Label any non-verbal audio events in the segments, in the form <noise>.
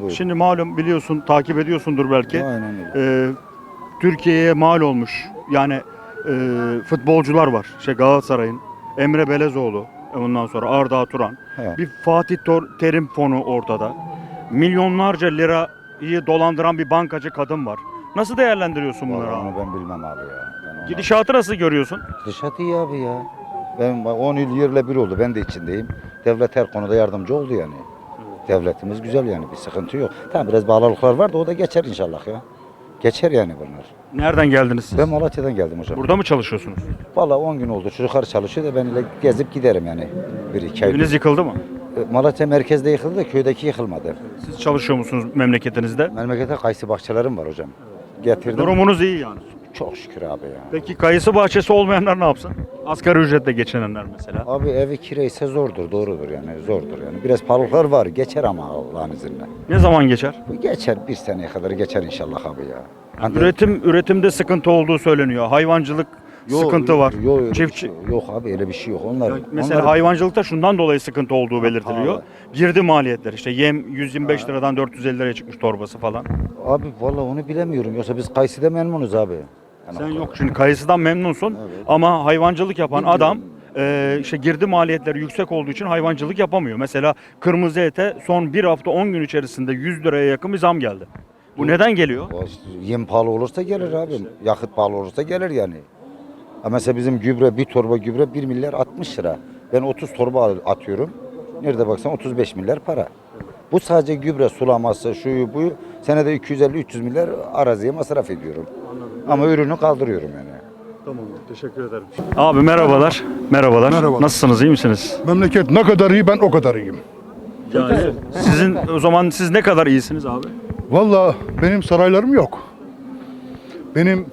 Buyur. Şimdi malum biliyorsun, takip ediyorsundur belki. Aynen öyle. Ee, Türkiye'ye mal olmuş. Yani e, futbolcular var. Şey Galatasaray'ın Emre Belezoğlu, ondan sonra Arda Turan. He. Bir Fatih Tor- Terim fonu ortada. Milyonlarca lirayı dolandıran bir bankacı kadın var. Nasıl değerlendiriyorsun bunları Vallahi abi? onu ben bilmem abi ya. Ben onu- Gidişatı nasıl görüyorsun? Gidişat iyi abi ya. Ben bak 10 yıl yerle bir oldu. Ben de içindeyim. Devlet her konuda yardımcı oldu yani. Devletimiz güzel yani bir sıkıntı yok. Tamam biraz bağlılıklar var da o da geçer inşallah ya. Geçer yani bunlar. Nereden geldiniz siz? Ben Malatya'dan geldim hocam. Burada mı çalışıyorsunuz? Vallahi 10 gün oldu. Çocuklar çalışıyor da ben ile gezip giderim yani. Bir iki ay. Eviniz yıkıldı mı? E, Malatya merkezde yıkıldı da köydeki yıkılmadı. Siz çalışıyor musunuz memleketinizde? Memlekete kayısı bahçelerim var hocam. Getirdim. Durumunuz iyi yani. Çok şükür abi ya. Peki kayısı bahçesi olmayanlar ne yapsın? Asgari ücretle geçinenler mesela. Abi evi kiraysa zordur, doğrudur yani zordur yani. Biraz pahalıklar var, geçer ama Allah'ın izniyle. Ne zaman geçer? Bu geçer, bir seneye kadar geçer inşallah abi ya. Hani- Üretim üretimde sıkıntı olduğu söyleniyor. Hayvancılık Yo, sıkıntı var. yo, öyle bir Çiftçi şey yok. Abi öyle bir şey yok. Onlar, mesela onlar- hayvancılıkta şundan dolayı sıkıntı olduğu belirtiliyor. pahalı. Girdi maliyetler işte yem 125 liradan 450 liraya çıkmış torbası falan. Abi vallahi onu bilemiyorum. Yoksa biz Kayısı'da memnunuz abi. Yani Sen yok şimdi kayısıdan memnunsun Evet. ama hayvancılık yapan adam e, işte girdi maliyetleri yüksek olduğu için hayvancılık yapamıyor. Mesela kırmızı ete son bir hafta 10 gün içerisinde 100 liraya yakın bir zam geldi. Bu neden geliyor? Yem pahalı olursa gelir abi. Yakıt pahalı olursa gelir yani. Ha mesela bizim gübre, bir torba gübre 1 milyar 60 lira. Ben 30 torba atıyorum. Nerede baksan 35 milyar para. Bu sadece gübre sulaması, şuyu buyu senede 250-300 milyar araziye masraf ediyorum. Ama ürünü kaldırıyorum yani. Tamam teşekkür ederim. Abi merhabalar. Merhabalar. Merhabalar. Nasılsınız iyi misiniz? Memleket ne kadar iyi ben o kadar iyiyim. Yani sizin o zaman siz ne kadar iyisiniz abi? Vallahi benim saraylarım yok. Benim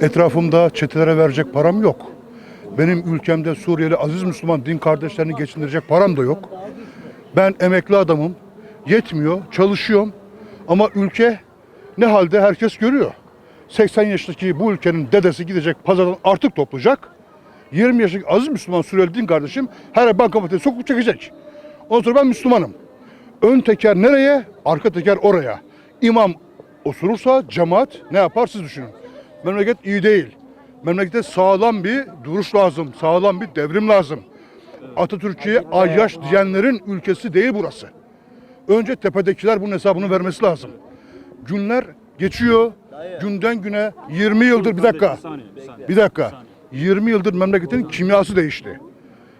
etrafımda çetelere verecek param yok. Benim ülkemde Suriyeli aziz Müslüman din kardeşlerini geçindirecek param da yok. Ben emekli adamım. Yetmiyor, çalışıyorum. Ama ülke ne halde herkes görüyor. 80 yaşındaki bu ülkenin dedesi gidecek pazardan artık toplayacak. 20 yaşındaki aziz Müslüman Suriyeli kardeşim her ay bankamatiğe sokup çekecek. Ondan sonra ben Müslümanım. Ön teker nereye? Arka teker oraya. İmam osurursa cemaat ne yapar siz düşünün. Memleket iyi değil. Memlekete sağlam bir duruş lazım. Sağlam bir devrim lazım. Atatürk'e ayyaş diyenlerin ülkesi değil burası. Önce tepedekiler bunun hesabını vermesi lazım. Günler geçiyor. Günden güne 20 yıldır bir dakika. Bir dakika. 20 yıldır memleketin kimyası değişti.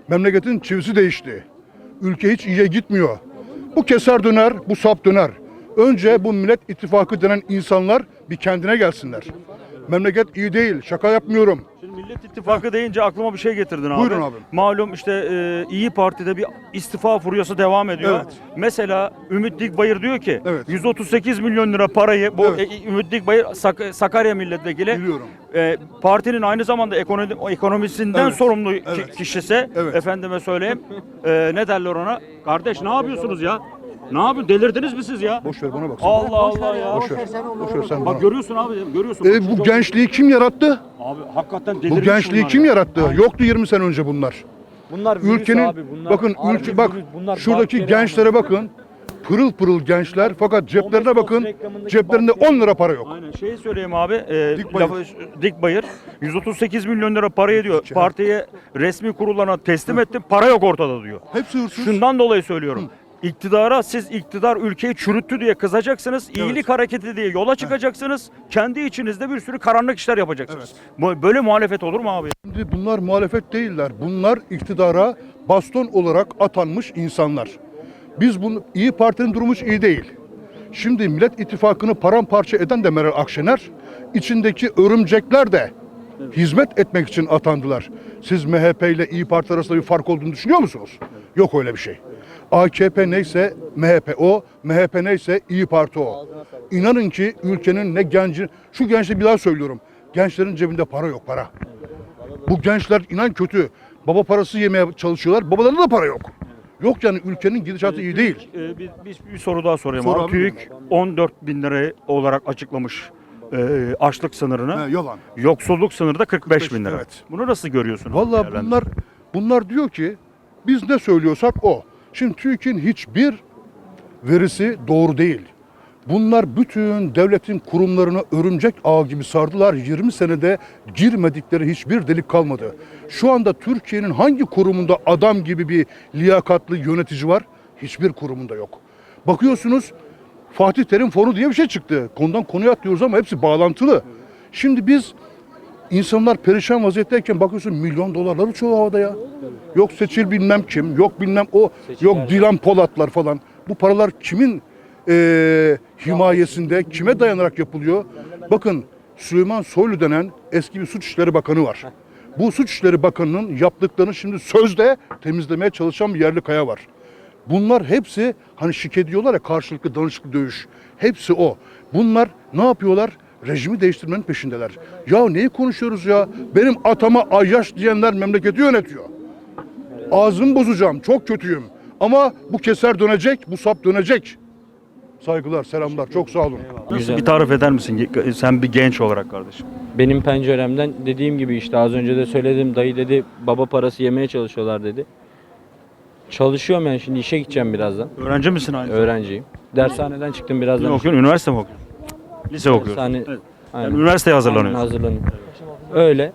Memleketin çivisi değişti. Ülke hiç iyiye gitmiyor. Bu keser döner, bu sap döner. Önce bu Millet İttifakı denen insanlar bir kendine gelsinler. Memleket iyi değil, şaka yapmıyorum. Şimdi Millet İttifakı deyince aklıma bir şey getirdin abi. Buyurun abi. Malum işte e, İyi Parti'de bir istifa furyası devam ediyor. Evet. Mesela Ümit Dikbayır diyor ki Evet. 138 milyon lira parayı bu Evet. e, Ümit Dikbayır Sak- Sakarya milletvekili Biliyorum. e, partinin aynı zamanda ekonomi, ekonomisinden Evet. sorumlu ki- Evet. kişisi Evet. efendime söyleyeyim e, ne derler ona kardeş ne yapıyorsunuz ya ne yapıyorsun delirdiniz mi siz ya Boş ver bana bak. Allah Allah ya Boş ver. Boş ver sen bana. bak görüyorsun abi görüyorsun E, bu gençliği kim yarattı? abi hakikaten Bu delirmiş gençliği bunlar kim ya. yarattı? Yoktu 20 sene önce bunlar. Bunlar virüs Ülkenin abi bunlar. bakın harbi ülke bak virüs, bunlar şuradaki bakteri gençlere bakın. Pırıl pırıl gençler fakat ceplerine bakın. reklamındaki Ceplerinde bakteri- 10 lira para yok. Aynen şeyi söyleyeyim abi. E, Dik Bayır. lafı- Dik Bayır 138 milyon lira para ediyor. Partiye resmi kurullarına teslim etti. Para yok ortada diyor. Hepsi hırsız. Şundan dolayı söylüyorum. İktidara siz iktidar ülkeyi çürüttü diye kızacaksınız. iyilik hareketi diye yola çıkacaksınız. Kendi içinizde bir sürü karanlık işler yapacaksınız. Bu- Böyle muhalefet olur mu abi? Şimdi bunlar muhalefet değiller. Bunlar iktidara baston olarak atanmış insanlar. Biz bunu İyi Parti'nin durumu hiç iyi değil. Şimdi Millet İttifakı'nı paramparça eden de Meral Akşener, içindeki örümcekler de hizmet etmek için atandılar. Siz MHP ile İyi Parti arasında bir fark olduğunu düşünüyor musunuz? Yok öyle bir şey. AKP neyse MHP o, MHP neyse İyi Parti o. İnanın ki ülkenin ne genci, şu gençliği bir daha söylüyorum. Gençlerin cebinde para yok para. Bu gençler inan kötü. Baba parası yemeye çalışıyorlar. Babalarında da para yok. Yok yani ülkenin gidişatı iyi değil. Ee, bir, bir, bir soru daha sorayım Sor abi. TÜİK 14 bin lira olarak açıklamış e, açlık sınırını. He, yalan. Yoksulluk sınırı da 45 bin lira. evet. Bunu nasıl görüyorsun? Vallahi Değerlendir- bunlar bunlar diyor ki biz ne söylüyorsak o. Şimdi TÜİK'in hiçbir verisi doğru değil. Bunlar bütün devletin kurumlarını örümcek ağ gibi sardılar. 20 senede girmedikleri hiçbir delik kalmadı. Şu anda Türkiye'nin hangi kurumunda adam gibi bir liyakatlı yönetici var? Hiçbir kurumunda yok. Bakıyorsunuz Fatih Terim fonu diye bir şey çıktı. Konudan konuya atlıyoruz ama hepsi bağlantılı. Şimdi biz insanlar perişan vaziyetteyken bakıyorsun milyon dolarlar uçuyor havada ya. Yok seçil bilmem kim, yok bilmem o, yok Dilan Polatlar falan. Bu paralar kimin eee, himayesinde, kime dayanarak yapılıyor? Bakın Süleyman Soylu denen eski bir Suç İşleri Bakanı var. Bu Suç İşleri Bakanı'nın yaptıklarını şimdi sözde temizlemeye çalışan bir yerli kaya var. Bunlar hepsi hani şik ediyorlar ya karşılıklı danışıklı dövüş. Hepsi o. Bunlar ne yapıyorlar? Rejimi değiştirmenin peşindeler. Ya neyi konuşuyoruz ya? Benim atama ayyaş diyenler memleketi yönetiyor. Ağzımı bozacağım. Çok kötüyüm. Ama bu keser dönecek, bu sap dönecek. Saygılar, selamlar. Çok sağ olun. Nasıl Güzel. bir tarif eder misin sen bir genç olarak kardeşim? Benim penceremden dediğim gibi işte az önce de söyledim dayı dedi baba parası yemeye çalışıyorlar dedi. Çalışıyorum yani şimdi işe gideceğim birazdan. Öğrenci misin aynı? Öğrenciyim. Dershaneden çıktım Ne birazdan. okuyorsun? Üniversite mi okuyorsun? Lise okuyorsun. Dershane- Evet. Aynen. Yani üniversiteye Aynen, hazırlanıyorsun. hazırlanıyorum. Öyle.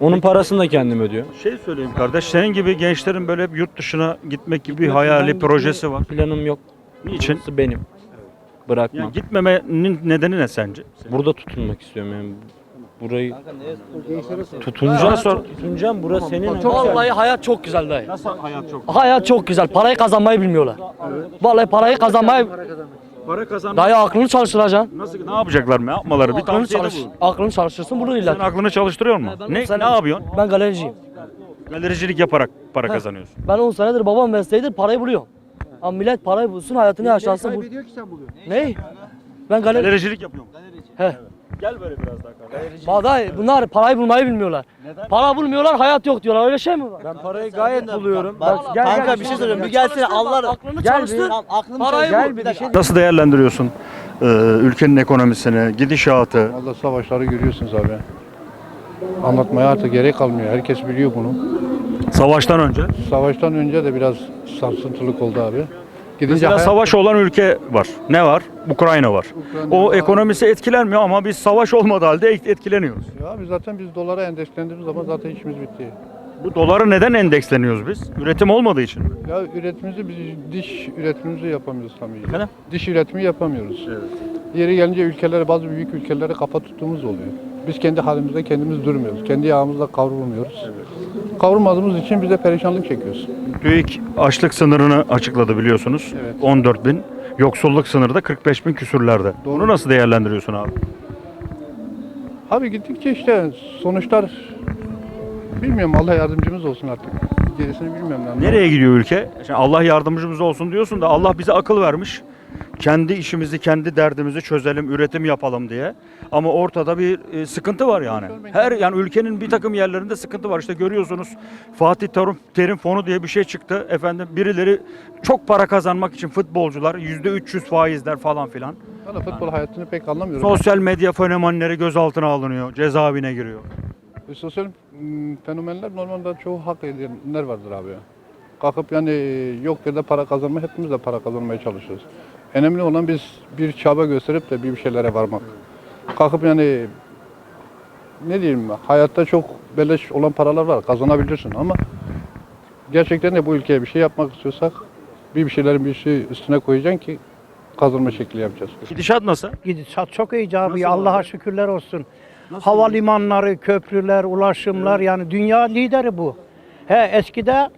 Onun parasını da kendim ödüyorum. Şey söyleyeyim kardeş, senin gibi gençlerin böyle hep yurt dışına gitmek gibi bir hayali, projesi var. Planım yok. Niçin? Burası benim. Bırakmam. Yani gitmemenin nedeni ne sence? Burada tutunmak istiyorum yani. Burayı tutunacağım, Sonra- tutunacağım. Burası senin. Vallahi hayat çok güzel dayı. Nasıl hayat çok? Hayat çok güzel. Parayı kazanmayı bilmiyorlar. Vallahi parayı kazanmayı Para kazan. dayı aklını çalıştıracaksın. Nasıl ne yapacaklar? Ne yapmaları? Bir Aklını tavsiye çalış. bu. Aklını çalıştırsın bunu Sen illa. aklını çalıştırıyor mu? Ne Sen- ne yapıyorsun? Ben galericiyim. Galericilik yaparak para kazanıyorsun. Ben 10 senedir babam mesleğidir parayı buluyorum. Ama millet parayı bulsun hayatını yaşasın. Bu... Ne? Ben galeri... Galericilik yapıyorum. He. Gel böyle biraz daha kardeş. Bağday bunlar parayı bulmayı bilmiyorlar. Para bulmuyorlar hayat yok diyorlar. Öyle şey mi var? Ben parayı gayet buluyorum. Bak, gel, Kanka gel, bir şey söyleyeyim. Bir gelsene Allah Aklını Gel çalıştır. bir- aklımı Parayı çalış- bul. bir dakika. Nasıl değerlendiriyorsun e, ülkenin ekonomisini, gidişatı? Valla savaşları görüyorsunuz abi. Anlatmaya artık gerek kalmıyor. Herkes biliyor bunu. Savaştan önce. Savaştan önce de biraz sarsıntılık oldu abi. Gidince Mesela hayat- savaş olan ülke var. Ne var? Ukrayna var. O ekonomisi etkilenmiyor ama biz savaş olmadığı halde et- etkileniyoruz. Ya abi zaten biz dolara endekslendiğimiz zaman zaten işimiz bitti. Bu doları neden endeksleniyoruz biz? Üretim olmadığı için mi? Ya üretimimizi biz diş üretimimizi yapamıyoruz tam iyi. Efendim? Diş üretimi yapamıyoruz. Yeri gelince ülkelere bazı büyük ülkelere kafa tuttuğumuz oluyor. Biz kendi halimizde kendimiz durmuyoruz. Kendi yağımızla kavrulmuyoruz. Kavrulmadığımız için biz de perişanlık çekiyoruz. TÜİK açlık sınırını açıkladı biliyorsunuz. Evet. 14 bin. Yoksulluk sınırı da 45 bin küsürlerde. Bunu nasıl değerlendiriyorsun abi? Abi gittikçe işte sonuçlar bilmiyorum Allah yardımcımız olsun artık. Gerisini bilmiyorum. ben. Nereye gidiyor ülke? Şimdi Allah yardımcımız olsun diyorsun da Allah bize akıl vermiş. Kendi işimizi, kendi derdimizi çözelim, üretim yapalım diye. Ama ortada bir e, sıkıntı var yani. Her yani ülkenin bir takım yerlerinde sıkıntı var. İşte görüyorsunuz Fatih Terim, Terim Fonu diye bir şey çıktı. Efendim birileri çok para kazanmak için futbolcular %300 faizler falan filan. Valla futbol hayatını pek anlamıyorum. Sosyal medya fenomenleri gözaltına alınıyor, cezaevine giriyor. E, Sosyal mm, fenomenler normalde çoğu hak edenler vardır abi. Kalkıp yani yok yerde para kazanma, hepimiz de para kazanmaya çalışıyoruz. Önemli olan biz bir çaba gösterip de bir şeylere varmak. Kalkıp yani ne diyeyim hayatta çok beleş olan paralar var kazanabilirsin ama gerçekten de bu ülkeye bir şey yapmak istiyorsak bir bir şeylerin bir şey üstüne koyacaksın ki kazanma şekli yapacağız. Gidişat nasıl? Gidişat çok iyi abi. Nasıl Allah'a şükürler olsun. Havalimanları, köprüler, ulaşımlar yani dünya lideri bu. He eskide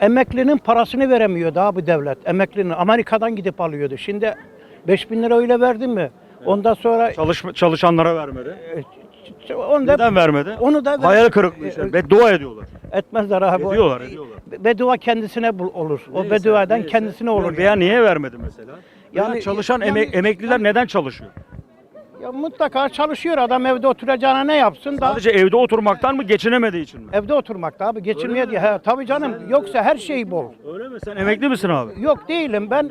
emeklinin parasını veremiyordu abi devlet. Emeklinin Amerika'dan gidip alıyordu. Şimdi 5000 lira öyle verdi mi? Ondan sonra Çalışma, çalışanlara vermedi. onu da, Neden vermedi? onu da Hayal kırıklığı işte. Beddua ediyorlar. etmezler abi. Ediyorlar, ediyorlar. Bedua kendisine bul- olur. O beduadan kendisine olur. Veya niye vermedi mesela? Yani Yani- çalışan yani- emek- emekliler neden çalışıyor? Ya mutlaka çalışıyor adam evde oturacağına ne yapsın da Sadece evde oturmaktan mı geçinemediği için mi? evde oturmakta abi geçirmeye diye. He, tabii canım yoksa her şey bol. Öyle mi? Sen emekli misin abi? Yok değilim ben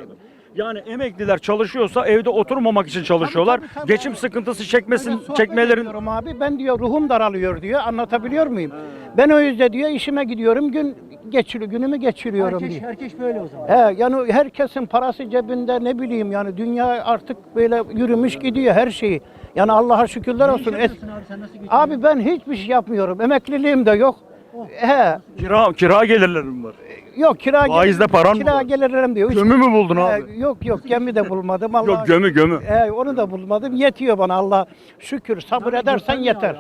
Yani emekliler çalışıyorsa evde oturmamak için çalışıyorlar. Tabii, tabii, tabii. Geçim sıkıntısı çekmesin, Öyle sohbet çekmelerin ediyorum abi. Ben diyor ruhum daralıyor diyor. Anlatabiliyor muyum? Ben o yüzden diyor işime gidiyorum. Gün geçiriyor, günümü geçiriyorum diyor. herkes böyle o zaman. He yani herkesin parası cebinde ne bileyim yani dünya artık böyle yürümüş gidiyor her şeyi. Yani Allah'a şükürler olsun. Es- abi sen nasıl geçiniyorsun? abi ben hiçbir şey yapmıyorum. Emekliliğim de yok. He. kira kira gelirlerim var. Yok kira Faizde paran mı kira var? gelirlerim diyor. Üç- Gömü mü buldun abi? yok yok gemi de bulmadım. <laughs> Allah Yok gömü gömü. He, onu da bulmadım. Yetiyor bana Allah şükür. Sabır edersen yeter.